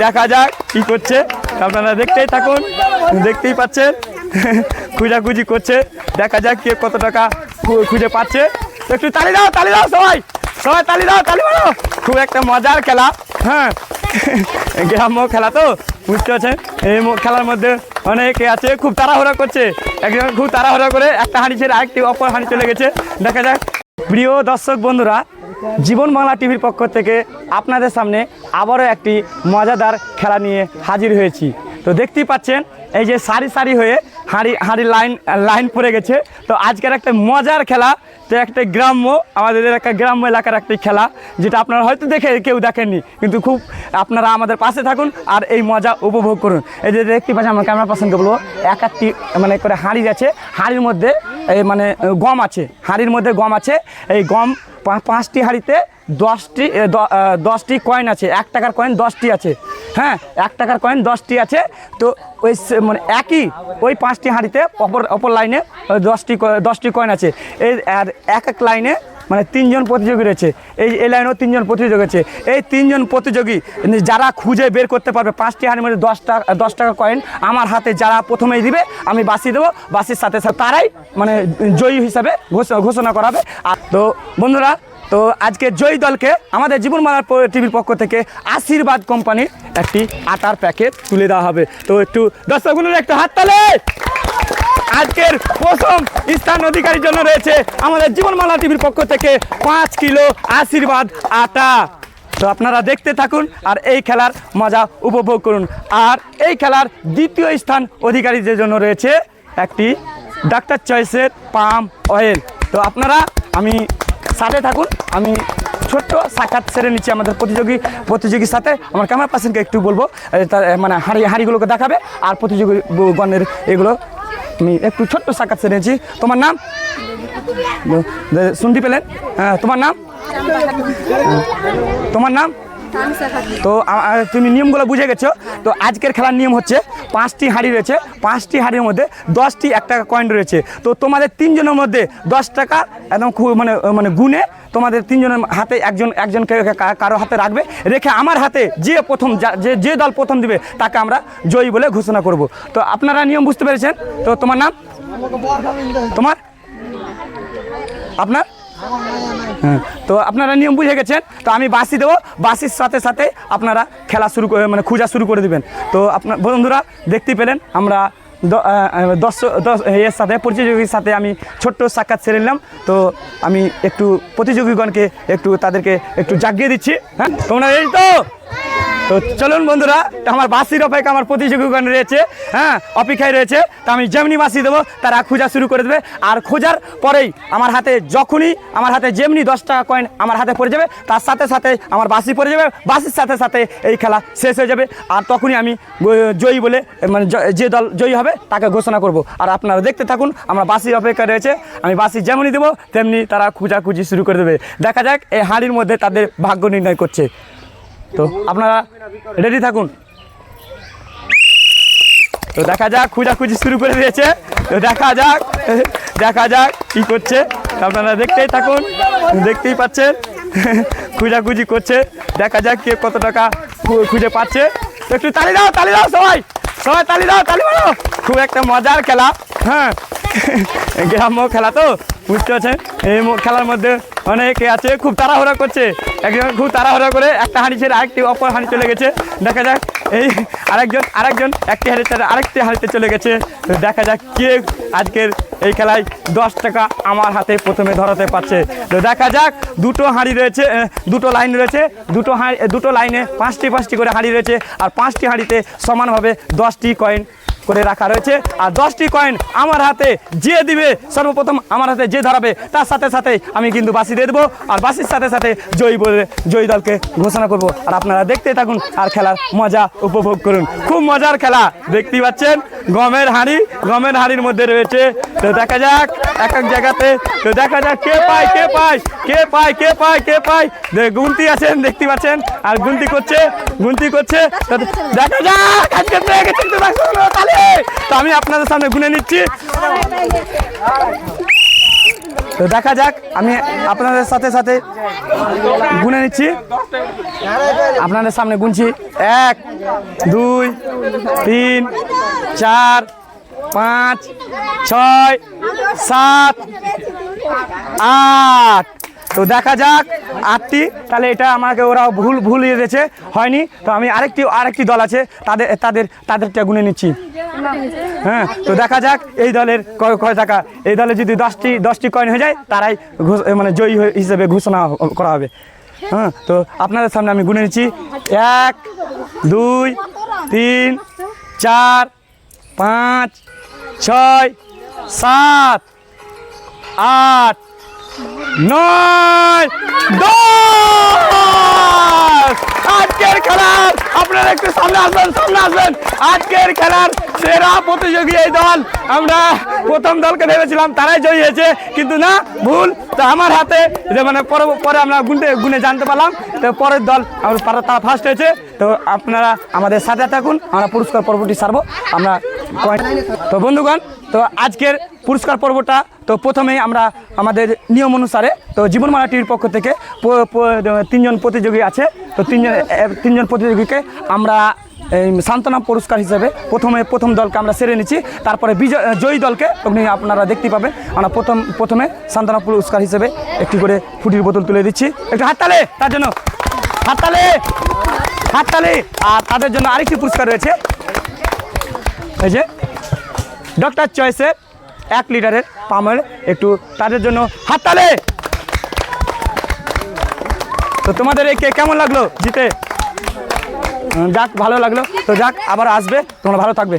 দেখা যাক কি করছে। আপনারা দেখতেই থাকুন, দেখতেই পাচ্ছেন। খুঁজাখুঁজি করছে। দেখা যাক কে কত টাকা খুঁজে পাচ্ছে। একটু তালি দাও তালি দাও সবাই। সবাই তালি দাও, তালি মারো। খুব একটা মজার খেলা হ্যাঁ। গ্রাম্য খেলা তো, বুঝতে পারছেন? এই খেলার মধ্যে অনেকে আছে, খুব তাড়াহুড়া করছে। একজন খুব তাড়াহুড়া করে একটা হাঁড়ি ছেড়ে আরেকটি অপর হাঁড়ি চলে গেছে। দেখা যাক প্রিয় দর্শক বন্ধুরা, জীবন বাংলা টিভির পক্ষ থেকে আপনাদের সামনে আবারও একটি মজাদার খেলা নিয়ে হাজির হয়েছি। তো দেখতেই পাচ্ছেন, এই যে সারি সারি হয়ে হাঁড়ি হাঁড়ি লাইন লাইন পড়ে গেছে। তো আজকের একটা মজার খেলা তো একটা গ্রাম্য, আমাদের একটা গ্রাম্য এলাকার একটা খেলা, যেটা আপনারা হয়তো দেখে কেউ দেখেননি, কিন্তু খুব আপনারা আমাদের পাশে থাকুন আর এই মজা উপভোগ করুন। এই যে দেখতে পাচ্ছি আমার ক্যামেরা পার্সনকে বলব, এক একটি মানে করে হাঁড়ি আছে, হাঁড়ির মধ্যে, এই মানে গম আছে, হাঁড়ির মধ্যে গম আছে, এই গম পাঁচটি হাঁড়িতে দশটি দশটি কয়েন আছে। এক টাকার কয়েন দশটি আছে। হ্যাঁ এক টাকার কয়েন দশটি আছে। তো ওই মানে একই ওই পাঁচটি হাঁড়িতে অপর অপর লাইনে দশটি দশটি কয়েন আছে। এই আর এক এক লাইনে মানে তিনজন প্রতিযোগী রয়েছে। এই এই লাইনেও তিনজন প্রতিযোগী আছে এই তিনজন প্রতিযোগী যারা খুঁজে বের করতে পারবে, পাঁচটি হাঁড়ির মধ্যে দশ টাকা দশ টাকা কয়েন আমার হাতে যারা প্রথমেই দিবে, আমি বাসি দেবো। বাসির সাথে সাথে তারাই মানে জয়ী হিসাবে ঘোষ- ঘোষণা করাবে। আর তো বন্ধুরা, তো আজকে জয়ী দলকে আমাদের জীবনমালার টিভির পক্ষ থেকে আশীর্বাদ কোম্পানির একটি আটার প্যাকেট তুলে দেওয়া হবে। তো একটু দর্শকগুলোর একটু হাত তালে! আজকের প্রথম স্থান অধিকারীর জন্য রয়েছে আমাদের জীবনমালা টিভির পক্ষ থেকে পাঁচ কিলো আশীর্বাদ আটা। তো আপনারা দেখতে থাকুন আর এই খেলার মজা উপভোগ করুন। আর এই খেলার দ্বিতীয় স্থান অধিকারীদের জন্য রয়েছে একটি ডাক্তার চয়েসের পাম অয়েল। তো আপনারা, আমি সাথে থাকুন, আমি ছোট্ট সাক্ষাৎ সেরে নিচ্ছি আমাদের প্রতিযোগী, প্রতিযোগীর সাথে। আমার ক্যামেরা পার্সনকে একটু বলব মানে হাঁড়ি হাঁড়িগুলোকে দেখাবে, আর প্রতিযোগী গণের এগুলো আমি একটু ছোট্ট সাক্ষাৎ নিচ্ছি তোমার নাম? শুনতে পেলেন। হ্যাঁ তোমার নাম? তোমার নাম? তো তুমি নিয়মগুলো বুঝে গেছো। তো আজকের খেলার নিয়ম হচ্ছে, পাঁচটি হাঁড়ি রয়েছে, পাঁচটি হাঁড়ির মধ্যে দশটি এক টাকা কয়েন রয়েছে। তো তোমাদের তিনজনের মধ্যে দশ টাকা একদম খুব মানে মানে গুনে তোমাদের তিনজনের হাতে একজন, একজনকে কারও হাতে রাখবে, রেখে আমার হাতে যে প্রথম যে যে দল প্রথম দিবে, তাকে আমরা জয়ী বলে ঘোষণা করব। তো আপনারা নিয়ম বুঝতে পেরেছেন? তো তোমার নাম? তোমার? আপনার? হ্যাঁ তো আপনারা নিয়ম বুঝে গেছেন? তো আমি বাসি দেবো বাসির সাথে সাথে আপনারা খেলা শুরু মানে খোঁজা শুরু করে দিবেন। তো আপনার বন্ধুরা, দেখতে পেলেন, আমরা দশ দশ এর সাথে, প্রতিযোগীর সাথে আমি ছোট্ট সাক্ষাৎ সেরে নিলাম। তো আমি একটু প্রতিযোগীগণকে একটু তাদেরকে একটু জাগিয়ে দিচ্ছি। হ্যাঁ তোমরা এই তো? তো চলুন বন্ধুরা, আমার বাসির অপেক্ষা আমার প্রতিযোগীগণ রয়েছে হ্যাঁ অপেক্ষায় রয়েছে। তো আমি যেমনি বাসি দেবো, তারা খোঁজা শুরু করে দেবে। আর খোঁজার পরেই আমার হাতে যখনই, আমার হাতে যেমনি দশ টাকা কয়েন আমার হাতে পড়ে যাবে, তার সাথে সাথে আমার বাসি পড়ে যাবে, বাসির সাথে সাথে এই খেলা শেষ হয়ে যাবে। আর তখনই আমি জয়ী বলে মানে যে দল জয়ী হবে, তাকে ঘোষণা করব। আর আপনারা দেখতে থাকুন, আমরা বাসির অপেক্ষা রয়েছে, আমি বাসি যেমনই দেবো, তেমনি তারা খোঁজাখুঁজি শুরু করে দেবে। দেখা যাক, এই হাঁড়ির মধ্যে তাদের ভাগ্য নির্ণয় করছে। তো আপনারা রেডি থাকুন। তো দেখা যাক, খুঁজাখুঁজি শুরু করে দিয়েছে। তো দেখা যাক দেখা যাক কি করছে। আপনারা দেখতেই থাকুন, দেখতেই পাচ্ছেন, খুঁজাখুঁজি করছে। দেখা যাক কে কত টাকা খুঁজে পাচ্ছে। একটু তালি দাও তালি দাও সবাই। সবাই তালি দাও, তালি মারো। খুব একটা মজার খেলা হ্যাঁ। গ্রাম্য খেলা তো, বুঝতে পারছেন? এই খেলার মধ্যে অনেকে আছে, খুব তাড়াহুড়া করছে। একজন খুব তাড়াহুড়া করে একটা হাঁড়ি ছেড়ে আরেকটি অপর হাঁড়ি চলে গেছে। দেখা যাক, এই আরেকজন আরেকজন একটি হাঁড়ি ছেড়ে আরেকটি হাঁড়িতে চলে গেছে। দেখা যাক কে আজকের এই খেলায় দশ টাকা আমার হাতে প্রথমে ধরাতে পারছে। তো দেখা যাক, দুটো হাঁড়ি রয়েছে দুটো লাইন রয়েছে, দুটো হাঁড়ি দুটো লাইনে পাঁচটি পাঁচটি করে হাঁড়ি রয়েছে, আর পাঁচটি হাঁড়িতে সমানভাবে দশটি কয়েন করে রাখা রয়েছে। আর দশটি কয়েন আমার হাতে যে দিবে। সর্বপ্রথম আমার হাতে যে ধরাবে, তার সাথে সাথে আমি কিন্তু বাসি দিয়ে দেবো। আর বাসির সাথে সাথে জয়ী বলে, জয়ী দলকে ঘোষণা করব। আর আপনারা দেখতে থাকুন, আর খেলার মজা উপভোগ করুন। খুব মজার খেলা, দেখতেই পাচ্ছেন? গমের হাঁড়ি, গমের হাঁড়ির মধ্যে রয়েছে। তো দেখা যাক, এক এক জায়গাতে। তো দেখা যাক কে পায় কে পায় কে পায় কে পায় কে পায়। গুনতি আছেন দেখতে পাচ্ছেন? আর গুনতি করছে গুনতি করছে। দেখা যাক, আজকে পেয়ে গেছেন তো! তো আমি আপনাদের সামনে গুনে নিচ্ছি। তো দেখা যাক, আমি আপনাদের সাথে সাথে গুনে নিচ্ছি। আপনাদের সামনে গুনছি। এক, দুই, তিন, চার, পাঁচ, ছয়, সাত, আট। তো দেখা যাক, আটটি। তাহলে এটা আমাকে ওরা ভুল ভুল দিয়েছে হয়নি। তো আমি আরেকটি আরেকটি দল আছে, তাদের তাদের তাদেরটা গুনে নিচ্ছি। হ্যাঁ তো দেখা যাক, এই দলের কয় কয় টাকা। এই দলে যদি দশটি দশটি কয়েন হয়ে যায়, তারাই মানে জয়ী হিসেবে ঘোষণা করা হবে। হ্যাঁ তো আপনাদের সামনে আমি গুনে নিচ্ছি। এক, দুই, তিন, চার, পাঁচ, ছয়, সাত, আট নয়, দশ। আজকের খেলার, আপনারা একটু সামনে আসবেন সামনে আসবেন। আজকের খেলার সেরা প্রতিযোগী এই দল। আমরা প্রথম দলকে ভেবেছিলাম তারাই জয়ী হয়েছে, কিন্তু না, ভুল। তো আমার হাতে, যে মানে পরে পরে আমরা গুনতে, গুনে জানতে পারলাম। তো পরের দল আমরা পারা- তারা ফার্স্ট হয়েছে। তো আপনারা আমাদের সাথে থাকুন, আমরা পুরস্কার পর্বটি সারবো আমরা তো বন্ধুগণ, তো আজকের পুরস্কার পর্বটা, তো প্রথমেই আমরা আমাদের নিয়ম অনুসারে, তো জীবনমালা টিভির পক্ষ থেকে তিনজন প্রতিযোগী আছে, তো তিনজন তিনজন প্রতিযোগীকে আমরা এই সান্ত্বনা পুরস্কার হিসেবে প্রথমে প্রথম দলকে আমরা সেরে নিচ্ছি, তারপরে বিজয় জয়ী দলকে আপনি আপনারা দেখতে পাবেন, আমরা প্রথম, প্রথমে সান্ত্বনা পুরস্কার হিসেবে একটি করে ফুটির বোতল তুলে দিচ্ছি, একটু হাততালে তার জন্য হাততালে হাততালে আর তাদের জন্য আরেকটি পুরস্কার রয়েছে, এই যে ডক্টর চয়েসের এক লিটারের পামের একটু তাদের জন্য হাততালে! তো তোমাদের এই কে কেমন লাগল জিতে? যাক, ভালো লাগল। তো যাক, আবার আসবে। তোমরা ভালো থাকবে।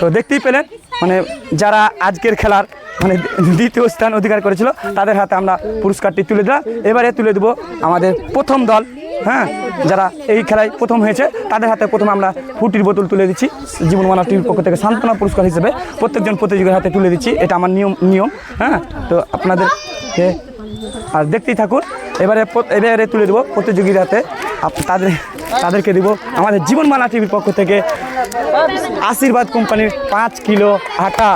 তো দেখতেই পেলেন মানে যারা আজকের খেলার মানে দ্বিতীয় স্থান অধিকার করেছিল, তাদের হাতে আমরা পুরস্কারটি তুলে দিলাম। এবারে তুলে দেবো আমাদের প্রথম দল হ্যাঁ যারা এই খেলায় প্রথম হয়েছে, তাদের হাতে প্রথমে আমরা ফুটির বোতল তুলে দিচ্ছি। জীবনমালা টিভির পক্ষ থেকে সান্ত্বনা পুরস্কার হিসেবে প্রত্যেকজন প্রতিযোগীর হাতে তুলে দিচ্ছি। এটা আমার নিয়ম নিয়ম হ্যাঁ? তো আপনাদের আর দেখতেই থাকুন, এবারে এবারে তুলে দেবো প্রতিযোগীর হাতে। তাদের, তাদেরকে দিব আমাদের জীবনমালা টিভির পক্ষ থেকে আশীর্বাদ কোম্পানির পাঁচ কিলো আটা।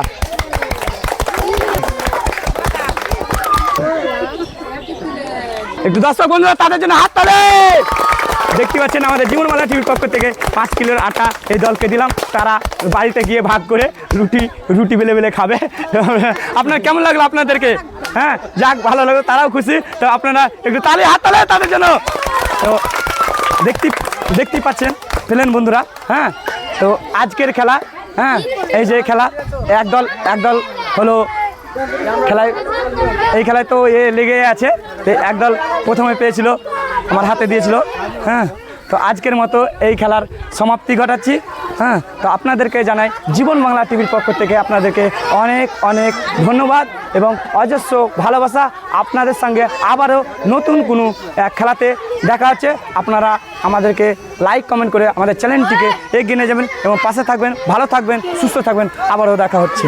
একটু দর্শক বন্ধুরা, তাদের জন্য হাত তালে। দেখতে পাচ্ছেন আমাদের জীবনমালা টিভির পক্ষ থেকে পাঁচ কিলোর আটা এই দলকে দিলাম। তারা বাড়িতে গিয়ে ভাগ করে রুটি রুটি বেলে বেলে খাবে। আপনার কেমন লাগল আপনাদেরকে? হ্যাঁ যাক, ভালো লাগল, তারাও খুশি। তো আপনারা একটু তালে হাত তালে তাদের জন্য। তো দেখতে, দেখতেই পাচ্ছেন, পেলেন বন্ধুরা হ্যাঁ। তো আজকের খেলা হ্যাঁ এই যে খেলা, একদল একদল হলো খেলায় এই খেলায় তো এ লেগে আছে। একদল প্রথমে পেয়েছিল, আমার হাতে দিয়েছিল। হ্যাঁ তো আজকের মতো এই খেলার সমাপ্তি ঘটাচ্ছি। হ্যাঁ তো আপনাদেরকে জানাই জীবন বাংলা টিভির পক্ষ থেকে আপনাদেরকে অনেক অনেক ধন্যবাদ এবং অজস্র ভালোবাসা আপনাদের সঙ্গে আবারও নতুন কোনো খেলাতে দেখা হচ্ছে। আপনারা আমাদেরকে লাইক কমেন্ট করে আমাদের চ্যানেলটিকে এগিয়ে নিয়ে যাবেন এবং পাশে থাকবেন, ভালো থাকবেন, সুস্থ থাকবেন। আবারও দেখা হচ্ছে।